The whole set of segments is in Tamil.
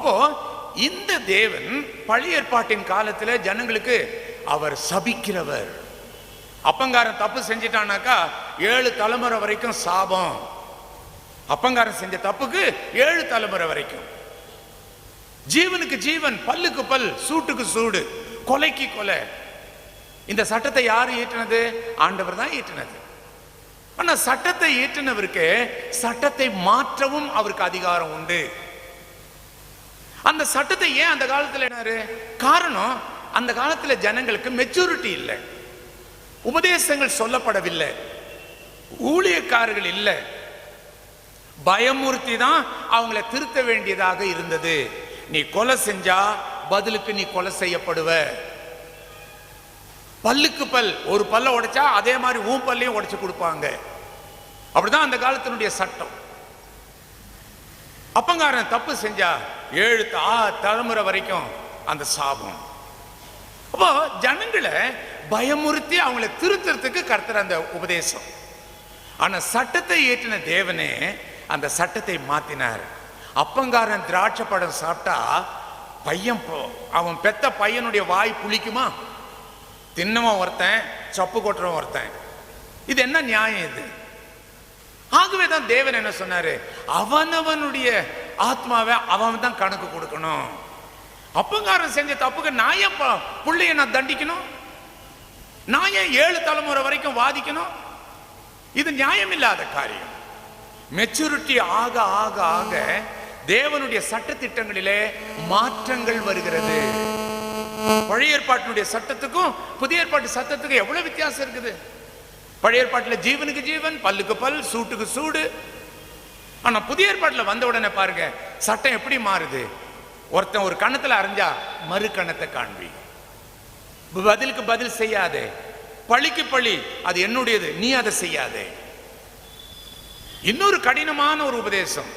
அப்போ இந்த தேவன் பழைய ஏற்பாட்டின் காலத்துல ஜனங்களுக்கு அவர் சபிக்கிறவர். அப்பங்காரன் தப்பு செஞ்சிட்டானாக்கா ஏழு தலைமுறை வரைக்கும் சாபம். அப்பங்காரன் செஞ்ச தப்புக்கு ஏழு தலைமுறை வரைக்கும். ஜீவனுக்கு ஜீவன் பல்லுக்கு பல் சூட்டுக்கு சூடு கொலைக்கு கொலை. இந்த சட்டத்தை யார் ஈட்டினது ஆண்டவர் தான் ஈட்டினது ஆனா சட்டத்தை ஈட்டினவருக்கு சட்டத்தை மாற்றவும் அவருக்கு அதிகாரம் உண்டு. அந்த சட்டத்தை ஏன் அந்த காலத்தில் என்னாரு? காரணம் அந்த காலத்தில் ஜனங்களுக்கு மெச்சூரிட்டி இல்லை. உபதேசங்கள் சொல்லப்படவில்லை. ஊழியக்காரர்கள் இல்லை. பயமுறுத்தி தான் அவங்கள திருத்த வேண்டியதாக இருந்தது. நீ கொலை செஞ்சா பதிலுக்கு நீ கொலை செய்யப்படுவ. பல்லுக்கு பல். ஒரு பல்ல உடைச்சா அதே மாதிரி ஊன் பல்லையும் உடைச்சு கொடுப்பாங்க. அப்படிதான் அந்த காலத்தினுடைய சட்டம். அப்பங்காரன் தப்பு செஞ்சா ஏழு ஆ தலைமுறை வரைக்கும் அந்த சாபம். அப்போ ஜனங்களை பயமுறுத்தி அவங்கள திருத்துறதுக்கு கர்த்தர் அந்த உபதேசம். ஆனால் சட்டத்தை ஏற்றின தேவனே அந்த சட்டத்தை மாத்தினார். அப்பங்காரன் திராட்சை பழம் சாப்பிட்டா பையன் போ- அவன் பெத்த பையனுடைய வாய் புளிக்குமா? தின்னவன் ஒருத்தன் சப்பு கொட்டுறவன் ஒருத்தன். இது என்ன நியாயம் இது? ஆகவே தான் தேவன் என்ன சொன்னாரு? அவனவனுடைய ஆத்மாவை அவன் தான் கணக்கு கொடுக்கணும். அப்பங்காரன் செஞ்ச தப்புக்கு நான் ஏன் ப- புள்ளைய நான் தண்டிக்கணும்? நான் ஏன் ஏழு தலைமுறை வரைக்கும் வாதிக்கணும்? இது நியாயமில்லாத காரியம். மெச்சூரிட்டி ஆக ஆக ஆக தேவனுடைய சட்டத்திட்டங்களிலே மாற்றங்கள் வருகிறது. பழைய ஏற்பாட்டினுடைய சட்டத்துக்கும் புதிய ஏற்பாட்டு சட்டத்துக்கும் எவ்வளவு வித்தியாசம் இருக்குது? பழைய ஏற்பாட்டில் ஜீவனுக்கு ஜீவன் பல்லுக்கு பல் சூட்டுக்கு சூடு. ஆனால் புதிய ஏற்பாட்டில் வந்த உடனே பாருங்க சட்டம் எப்படி மாறுது? ஒருத்தன் ஒரு கணத்தில் அறிஞ்சா மறு கணத்தை காண்பி. பதிலுக்கு பதில் செய்யாதே. பழிக்கு பழி அது என்னுடையது நீ அதை செய்யாதே. இன்னொரு கடினமான ஒரு உபதேசம்.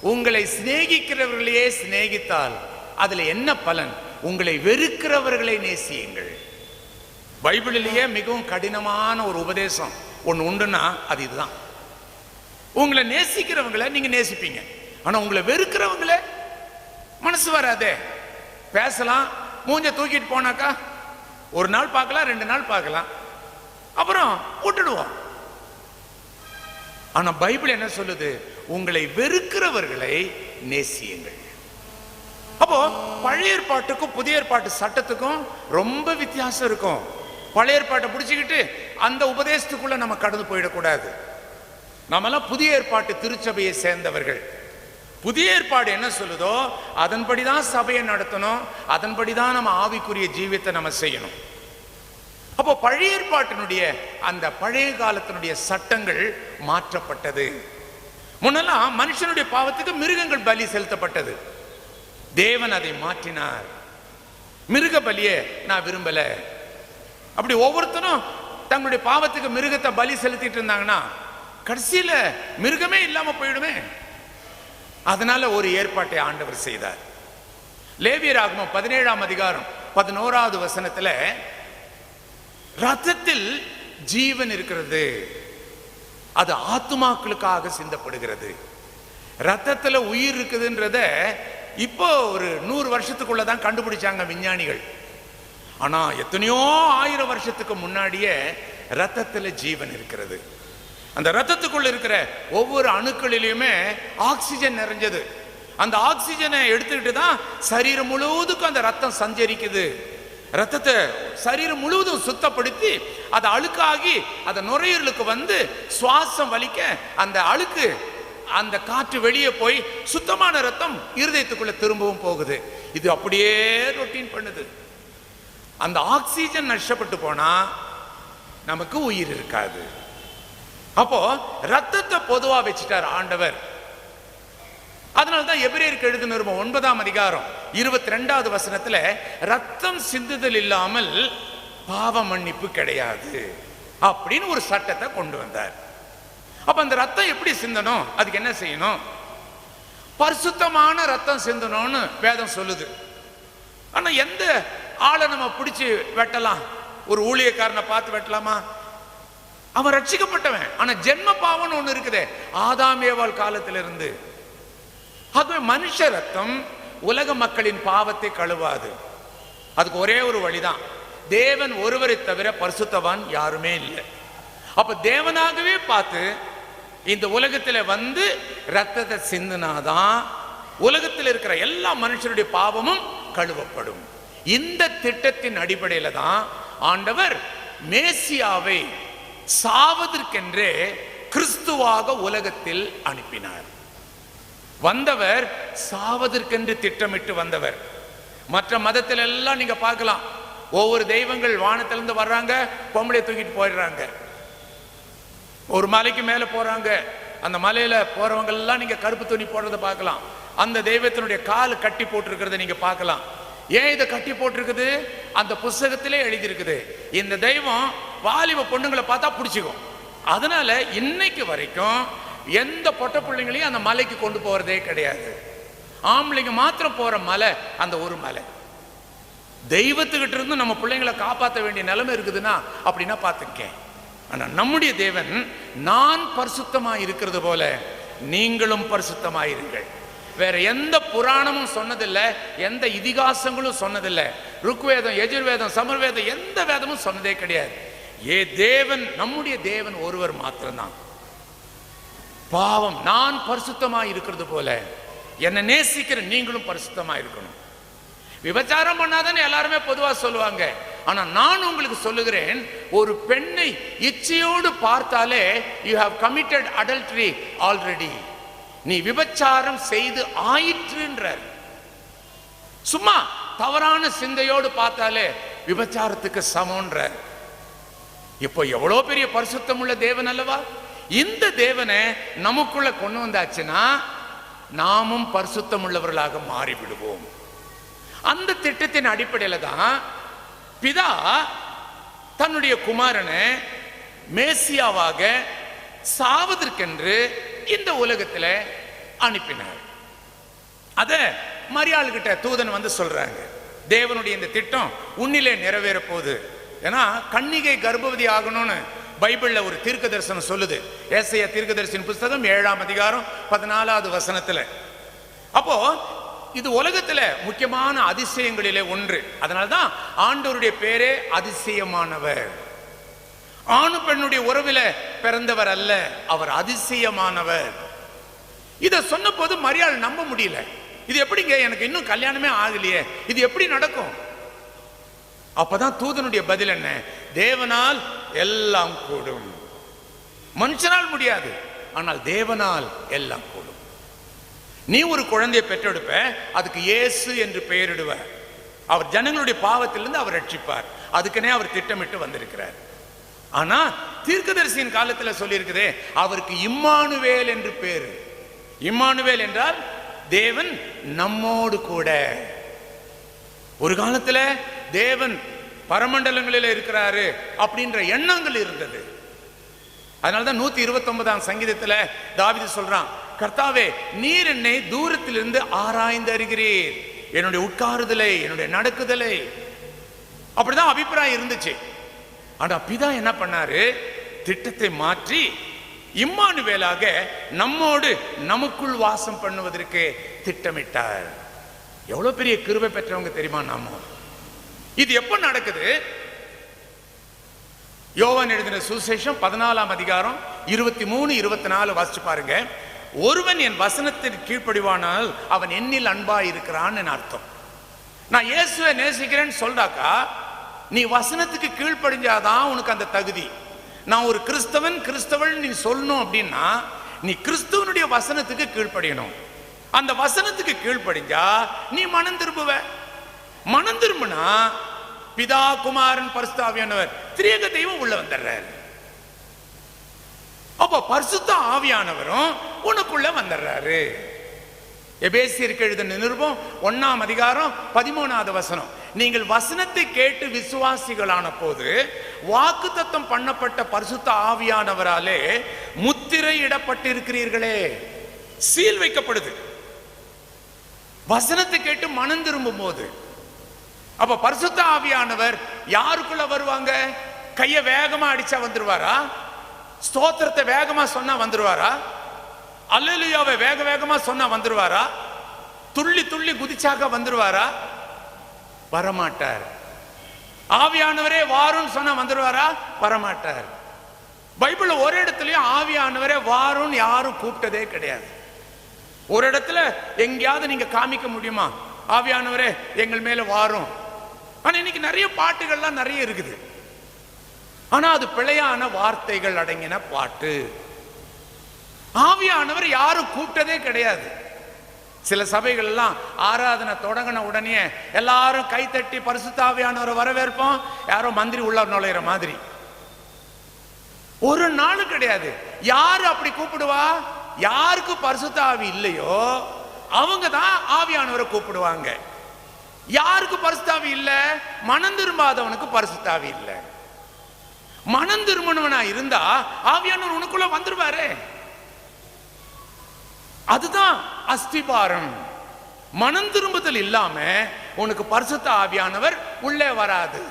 உங்களை சிநேகிக்கிறவர்களையே சிநேகித்தால் அதில் என்ன பலன்? உங்களை வெறுக்கிறவர்களை நேசியுங்கள். பைபிளிலேயே மிகவும் கடினமான ஒரு உபதேசம் ஒன்று உண்டுன்னா அது இதுதான். உங்களை நேசிக்கிறவங்களை நீங்க நேசிப்பீங்க. ஆனா உங்களை வெறுக்கிறவங்கள மனசு வராதே. பேசலாம் மூஞ்ச தூக்கிட்டு போனாக்கா ஒரு நாள் பார்க்கலாம் ரெண்டு நாள் பார்க்கலாம். அப்புறம் விட்டுடுவோம் ஆனா பைபிள் என்ன சொல்லுது? உங்களை வெறுக்கிறவர்களை நேசியுங்கள். அப்போ பழைய ஏற்பாட்டுக்கும் புதிய ஏற்பாட்டு சட்டத்துக்கும் ரொம்ப வித்தியாசம் இருக்கும். பழைய ஏற்பாட்டை பிடிச்சிக்கிட்டு அந்த உபதேசத்துக்குள்ள நம்ம கடந்து போயிடக்கூடாது. நாமெல்லாம் புதிய ஏற்பாட்டு திருச்சபையை சேர்ந்தவர்கள். புதிய ஏற்பாடு என்ன சொல்லுதோ அதன்படி தான் சபையை நடத்தணும் அதன்படி தான் நம்ம ஆவிக்குரிய ஜீவியத்தை நம்ம செய்யணும். அப்போ பழைய ஏற்பாட்டினுடைய அந்த பழைய காலத்தினுடைய சட்டங்கள் மாற்றப்பட்டது. முன்னெல்லாம் மனுஷனுடைய பாவத்துக்கு மிருகங்கள் பலி செலுத்தப்பட்டது. தேவன் அதை மாற்றினார். மிருக பலியை நான் விரும்பலை. அப்படி ஒவ்வொருத்தரும் தங்களுடைய பாவத்துக்கு மிருகத்தை பலி செலுத்திட்டு இருந்தாங்கன்னா கடைசியில மிருகமே இல்லாமல் போயிடுமே. அதனால ஒரு ஏற்பாட்டை ஆண்டவர் செய்தார். லேவியராகமம் பதினேழாம் அதிகாரம் பதினோராவது வசனத்தில் ரத்தத்தில் ஜீவன் இருக்கிறது. அது ஆத்துமாக்களுக்காக சிந்தப்படுகிறது. ரத்தத்தில் உயிர் இருக்குதுன்றத இப்போ ஒரு நூறு வருஷத்துக்குள்ள தான் கண்டுபிடிச்சாங்க விஞ்ஞானிகள். ஆனா எத்தனையோ ஆயிரம் வருஷத்துக்கு முன்னாடியே ரத்தத்துல ஜீவன் இருக்கிறது. அந்த ரத்தத்துக்குள்ள இருக்கிற ஒவ்வொரு அணுக்களிலுமே ஆக்சிஜன் நிறைஞ்சது. அந்த ஆக்சிஜனை எடுத்துக்கிட்டு தான் சரீரம் முழுவதுக்கும் அந்த ரத்தம் சஞ்சரிக்குது. ரத்தத்தை சரீரம் முழுவதும் சுத்தப்படுத்தி அது அழுக்காகி அந்த நுரையீரலுக்கு வந்து சுவாசம் வலிக்க அந்த அழுக்கு அந்த காற்று வெளியே போய் சுத்தமான ரத்தம் இருதயத்துக்குள்ள திரும்பவும் போகுது. இது அப்படியே ரொட்டீன் பண்ணுது. அந்த ஆக்சிஜன் நஷ்டப்பட்டு போனா நமக்கு உயிர் இருக்காது. அப்போ ரத்தத்தை பொதுவா வச்சுட்டார் ஆண்டவர். அதனால்தான் எபிரேருக்கு எபிரேயருக்கு எழுது ஒன்பதாம் அதிகாரம் இருபத்தி ரெண்டாவது வசனத்துல ரத்தம் சிந்துதல் இல்லாமல் பாவ மன்னிப்பு கிடையாது அப்படின்னு ஒரு சட்டத்தை கொண்டு வந்தார். அப்ப அந்த ரத்தம் எப்படி சிந்தணும்? அதுக்கு என்ன செய்யணும்? பரிசுத்தமான ரத்தம் சிந்தணும்னு வேதம் சொல்லுது. ஆனா எந்த ஆளை நம்ம பிடிச்சி வெட்டலாம். ஒரு ஊழியக்காரனை பார்த்து வெட்டலாமா? அவன் ரட்சிக்கப்பட்டவன். ஆனா ஜென்ம பாவம்னு ஒண்ணு இருக்குதே. ஆதாம் காலத்திலிருந்து. அது மனுஷ ரத்தம் உலக மக்களின் பாவத்தை கழுவாது. அதுக்கு ஒரே ஒரு வழிதான். தேவன் ஒருவரை தவிர பரிசுத்தவான் யாருமே இல்லை. அப்ப தேவனாகவே பார்த்து இந்த உலகத்துல வந்து ரத்தத்தை சிந்தினாதான் உலகத்தில் இருக்கிற எல்லா மனுஷருடைய பாவமும் கழுவப்படும். இந்த திட்டத்தின் அடிப்படையில தான் ஆண்டவர் மேசியாவை சாவதற்கென்றே கிறிஸ்துவாக உலகத்தில் அனுப்பினார். வந்தவர் சாவதற்கென்று திட்டமிட்டு வந்தவர். மற்ற மதத்தில் எல்லாம் நீங்க பார்க்கலாம். ஒவ்வொரு தெய்வங்கள் வானத்திலிருந்து வர்றாங்க பொம்பளை தூக்கிட்டு போயிடுறாங்க. ஒரு மலைக்கு மேல போறாங்க. அந்த மலையில போறவங்க எல்லாம் நீங்க கருப்பு துணி போடுறத பார்க்கலாம். அந்த தெய்வத்தினுடைய கால் கட்டி போட்டிருக்கிறத நீங்க பார்க்கலாம். ஏன் இதை கட்டி போட்டிருக்குது? அந்த புஸ்தகத்திலே எழுதியிருக்குது. இந்த தெய்வம் வாலிப பொண்ணுங்களை பார்த்தா பிடிச்சிக்கும். அதனால இன்னைக்கு வரைக்கும் எந்த பொட்ட பிள்ளைங்களையும் அந்த மலைக்கு கொண்டு போகிறதே கிடையாது. ஆம்பளைங்க மாத்திரம் போகிற மலை அந்த ஒரு மலை. தெய்வத்துக்கிட்ட இருந்து நம்ம பிள்ளைங்களை காப்பாற்ற வேண்டிய நிலைமை இருக்குதுன்னா அப்படின்னா பார்த்துக்கேன் ஆனால் நம்முடைய தேவன் நான் பரிசுத்தமாக இருக்கிறது போல நீங்களும் பரிசுத்தமாயிருங்கள் வேற எந்த புராணமும் சொன்னதில்லை எந்த இதிகாசங்களும் சொன்னதில்லை. ருக்வேதம் எஜுர்வேதம் சமர்வேதம் எந்த வேதமும் சொன்னதே கிடையாது. ஏ தேவன் நம்முடைய தேவன் ஒருவர் மாத்திரம்தான். பாவம் நான் பரிசுத்தமாக இருக்கிறது போல என்னை நேசிக்கிற நீங்களும் பரிசுத்தமாக இருக்கணும். விபச்சாரம் பண்ணாதானே எல்லாருமே பொதுவாக சொல்லுவாங்க. ஆனால் நான் உங்களுக்கு சொல்லுகிறேன் ஒரு பெண்ணை இச்சையோடு பார்த்தாலே you have committed adultery already நீ விபச்சாரம் செய்து ஆயிற்றுன்றார். சும்மா தவறான சிந்தையோடு பார்த்தாலே விபச்சாரத்துக்கு சமம்ன்றார். இப்போ எவ்வளோ பெரிய பரிசுத்தம் உள்ள தேவன் அல்லவா? இந்த தேவனை நமக்குள்ள கொண்டு வந்தாச்சுன்னா நாமும் பரிசுத்தம் உள்ளவர்களாக மாறிவிடுவோம். அந்த திட்டத்தின் அடிப்படையில தான் பிதா தன்னுடைய குமாரனை மேசியாவாக சாவதற்கென்று இந்த உலகத்தில் அனுப்பினார். அத மரியாள் கிட்ட தூதன் வந்து சொல்றாங்க. தேவனுடைய இந்த திட்டம் உன்னிலே நிறைவேற போகுது. ஏன்னா கன்னிகை கர்ப்பவதி ஆகணும்னு பைபிள்ல ஒரு தீர்க்க தரிசனம் சொல்லுது. ஏசையா தீர்க்க தரிசன புஸ்தகம் ஏழாம் அதிகாரம் பதினாலாவது வசனத்துல. அப்போ இது உலகத்துல முக்கியமான அதிசயங்களிலே ஒன்று. அதனால்தான் ஆண்டோருடைய பேரே அதிசயமானவர். ஆணு பெண்ணுடைய உறவில பிறந்தவர் அல்ல அவர் அதிசயமானவர். இதை சொன்ன போது மரியாள் நம்ப முடியல. இது எப்படிங்க? எனக்கு இன்னும் கல்யாணமே ஆகலையே. இது எப்படி நடக்கும்? அப்பதான் தூதனுடைய பதில் என்ன? தேவனால் எல்லாம் கூடும். மனுஷனால் முடியாது ஆனால் தேவனால் எல்லாம் கூடும். நீ ஒரு குழந்தையை பெற்றெடுப்ப அதுக்கு இயேசு என்று பெயரிடுவ அவர் ஜனங்களுடைய பாவத்திலிருந்து அவர் ரட்சிப்பார். அதுக்குன்னே அவர் திட்டமிட்டு வந்திருக்கிறார். ஆனா தீர்க்கதரிசியின் காலத்துல சொல்லியிருக்குதே அவருக்கு இம்மானுவேல் என்று பேரு. இம்மானுவேல் என்றால் தேவன் நம்மோடு கூட. ஒரு காலத்துல தேவன் பரமண்டலங்களில் இருக்கிறாரு அப்படின்ற எண்ணங்கள் இருந்தது. அதனாலதான் நூத்தி இருபத்தி ஒன்பதாம் சங்கீதத்துல தாவிது சொல்றான் கர்த்தாவே நீர் என்னை தூரத்திலிருந்து ஆராய்ந்து அறிகிறீர். என்னுடைய உட்காருதலை என்னுடைய நடக்குதலை. அப்படிதான் அபிப்பிராயம் இருந்துச்சு. ஆனா பிதா என்ன பண்ணாரு? திட்டத்தை மாற்றி இம்மானுவேலாக நம்மோடு நமக்குள் வாசம் பண்ணுவதற்கு திட்டமிட்டார். எவ்வளவு பெரிய கிருபை பெற்றவங்க தெரியுமா நாம? இது எப்ப நடக்குது? யோவான் எழுதின சுசேஷம் பதினாலாம் அதிகாரம் இருபத்தி மூணு இருபத்தி நாலு வாசிச்சு பாருங்க. ஒருவன் என் வசனத்தின் கீழ்ப்படிவானால் அவன் என்னில் அன்பா இருக்கிறான்னு அர்த்தம். நான் இயேசுவை நேசிக்கிறேன்னு சொல்றாக்கா? நீ வசனத்துக்கு கீழ்ப்படிஞ்சாதான் உனக்கு அந்த தகுதி. நான் ஒரு கிறிஸ்தவன் கிறிஸ்தவன் நீ சொல்லணும் அப்படின்னா நீ கிறிஸ்துவனுடைய வசனத்துக்கு கீழ்ப்படியணும். அந்த வசனத்துக்கு கீழ்ப்படிஞ்சா நீ மனம் திரும்புவ. மனம் திரும்பினா பிதா குமாரன் பரிசுத்தாவியானவர் திரியக தெய்வம் உள்ள வந்துடுறாரு அப்போ பரிசுத்த ஆவியானவரும் உனக்குள்ள வந்துடுறாரு எபேசியருக்கு எழுதின நிருபம் ஒன்னாம் அதிகாரம் பதிமூணாவது வசனம். நீங்கள் வசனத்தை கேட்டு விசுவாசிகளான போது வாக்கு தத்தம் பண்ணப்பட்ட பரிசுத்த ஆவியானவராலே முத்திரை இடப்பட்டிருக்கிறீர்களே. சீல் வைக்கப்படுது. வசனத்தை கேட்டு மனம் திரும்பும் போது. அப்ப பரிசுத்த ஆவியானவர் யாருக்குள்ள வருவாங்க? கைய வேகமா அடிச்சா வந்துருவாரா? ஸ்தோத்திரத்தை வேகமா சொன்னா வந்துருவாரா? அல்லலுயாவை வேக வேகமா சொன்னா வந்துருவாரா? துள்ளி துள்ளி குதிச்சாக்க வந்துருவாரா? வரமாட்டார். ஆவியானவரே வாரும் சொன்னா வந்துடுவாரா வரமாட்டார். பைபிள் ஒரு இடத்துலயும் ஆவியானவரே வாருன்னு யாரும் கூப்பிட்டதே கிடையாது. ஒரு இடத்துல எங்கேயாவது நீங்க காமிக்க முடியுமா? ஆவியானவரே எங்கள் மேல வாரும். ஆனா இன்னைக்கு நிறைய பாட்டுகள்லாம் நிறைய இருக்குது. ஆனா அது பிழையான வார்த்தைகள் அடங்கின பாட்டு. ஆவியானவர் யாரும் கூப்பிட்டதே கிடையாது. சில சபைகள் எல்லாம் ஆராதனை தொடங்கின உடனே எல்லாரும் கைத்தட்டி பரிசுத்தாவியானவரை வரவேற்போம். யாரோ மந்திரி உள்ள நுழையிற மாதிரி. ஒரு நாளும் கிடையாது. யாரு அப்படி கூப்பிடுவா? யாருக்கு பரிசுத்த ஆவி இல்லையோ அவங்க தான் ஆவியானவரை கூப்பிடுவாங்க. யாருக்கு பரிசுத்தாவி இல்ல? மனம் திரும்பாதவனுக்கு பரிசுத்தாவி இல்ல. மனம் திரும்பினவனா இருந்தா ஆவியானவர் உனக்குள்ள வந்துருவாரு. அதுதான் அஸ்திபாரம். மனம் திரும்புதல் இல்லாம உனக்கு பரிசுத்த ஆவியானவர் உள்ளே வராது.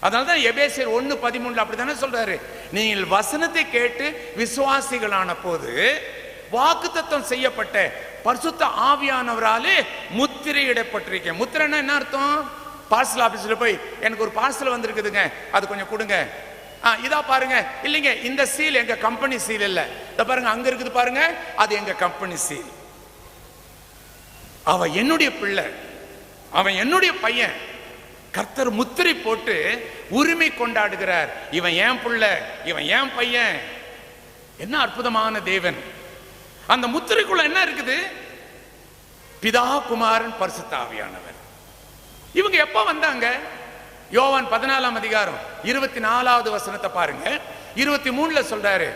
அதனால்தான் எபேசியர் ஒன்னு பதிமூணுல அப்படித்தானே சொல்றாரு. நீங்கள் வசனத்தை கேட்டு விசுவாசிகளான போது வாக்குத்தத்தம் செய்யப்பட்ட பரிசுத்த ஆவியானவராலே முத்திரையிடப்பட்டிருக்கேன் முத்திரைன்னா என்ன அர்த்தம்? பார்சல் ஆபீஸ்ல போய் எனக்கு ஒரு பார்சல் வந்திருக்குதுங்க. அது கொஞ்சம் கொடுங்க. ஆ இதா பாருங்க. இல்லைங்க இந்த சீல் எங்க கம்பெனி சீல் இல்ல. இத பாருங்க அங்க இருக்குது பாருங்க அது எங்க கம்பெனி சீல் அவன் என்னுடைய பிள்ளை. அவன் என்னுடைய பையன். கர்த்தர் முத்திரை போட்டு உரிமை கொண்டாடுகிறார். இவன் ஏன் புள்ள? இவன் ஏன் பையன்? என்ன அற்புதமான தேவன். அந்த முத்திரைக்குள்ள என்ன இருக்குது? பிதா குமாரன் பரிசுத்தாவியானவர் இவங்க எப்ப வந்தாங்க? யோவான் பதினாலாம் அதிகாரம் இருபத்தி நாலாவது வசனத்தை பாருங்க. இருபத்தி மூணுல சொல்றாரு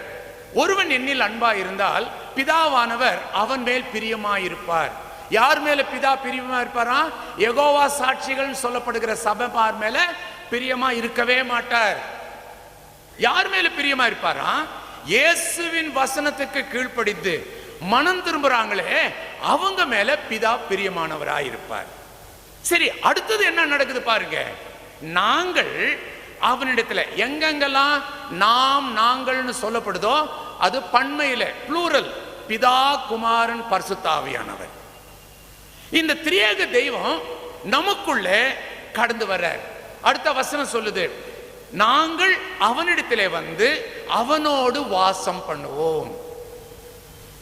ஒருவன் என்னில் அன்பா இருந்தால் பிதாவானவர் அவன் மேல் பிரியமாயிருப்பார். யார் மேல பிதா பிரியமா இருப்பாரா? எகோவா சாட்சிகள் சொல்லப்படுகிற சபைபார் மேல பிரியமா இருக்கவே மாட்டார். யார் மேல பிரியமா இருப்பாரா? இயேசுவின் வசனத்துக்கு கீழ்ப்படிந்து மனம் திரும்புறாங்களே அவங்க மேல பிதா பிரியமானவராயிருப்பார். சரி அடுத்தது என்ன நடக்குது பாருங்க. நாங்கள் அவனிடத்துல எங்கெங்கெல்லாம் நாம் நாங்கள்னு சொல்லப்படுதோ அது பண்மையில ப்ளூரல் பிதா குமாரன் பரிசுத்தாவியானவர். இந்த திரியேக தெய்வம் நமக்குள்ளே கடந்து வர்றார். அடுத்த வசனம் சொல்லுது நாங்கள் அவனிடத்திலே வந்து அவனோடு வாசம் பண்ணுவோம்.